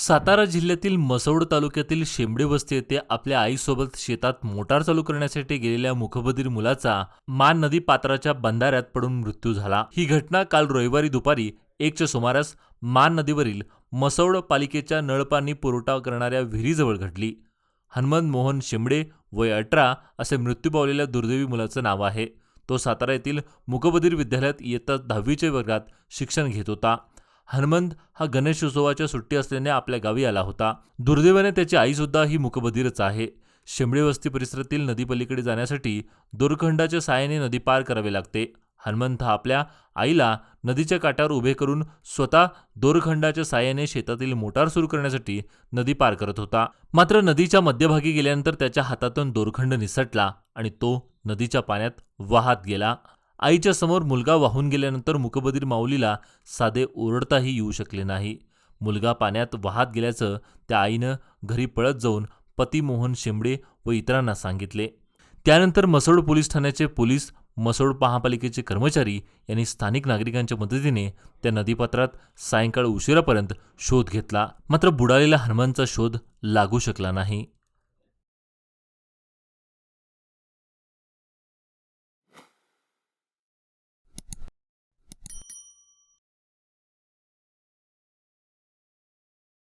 सातारा जिल्ह्यातील मसौड तालुक्यातील शेंबडे वस्ती येथे आपल्या आईसोबत शेतात मोटार चालू करण्यासाठी गेलेल्या मुखबधीर मुलाचा मान नदी पात्राच्या बंधाऱ्यात पडून मृत्यू झाला. ही घटना काल रविवारी दुपारी एकच्या सुमारास मान नदीवरील मसौड पालिकेच्या नळपाणी पुरवठा करणाऱ्या विहिरीजवळ घडली. हनुमंत मोहन शेंबडे वय अठरा असे मृत्यू पावलेल्या दुर्दैवी मुलाचं नाव आहे. तो सातारा येथील मुकबधीर विद्यालयात इयत्ता दहावीच्या वर्गात शिक्षण घेत होता. हनुमंत हा गणेशोत्सवाच्या सुट्टी असल्याने आपल्या गावी आला होता. दुर्दैवाने त्याची आईसुद्धा ही मुकबधीरच आहे. शिंबळी वस्ती परिसरातील नदीपलीकडे जाण्यासाठी दोरखंडाच्या साहाय्याने नदी पार करावे लागते. हनुमंत हा आपल्या आईला नदीच्या काठावर उभे करून स्वतः दोरखंडाच्या साहाय्याने शेतातील मोटार सुरू करण्यासाठी नदी पार करत होता. मात्र नदीच्या मध्यभागी गेल्यानंतर त्याच्या हातातून दोरखंड निसटला आणि तो नदीच्या पाण्यात वाहत गेला. आईच्या समोर मुलगा वाहून गेल्यानंतर मुकबधीर माऊलीला साधे ओरडताही येऊ शकले नाही. मुलगा पाण्यात वाहत गेल्याचं त्या आईनं घरी पळत जाऊन पती मोहन शिंबडे व इतरांना सांगितले. त्यानंतर मसोड पोलीस ठाण्याचे पोलीस मसोड महापालिकेचे कर्मचारी यांनी स्थानिक नागरिकांच्या मदतीने त्या नदीपात्रात सायंकाळ उशिरापर्यंत शोध घेतला. मात्र बुडालेल्या हनुमानचा शोध लागू शकला नाही.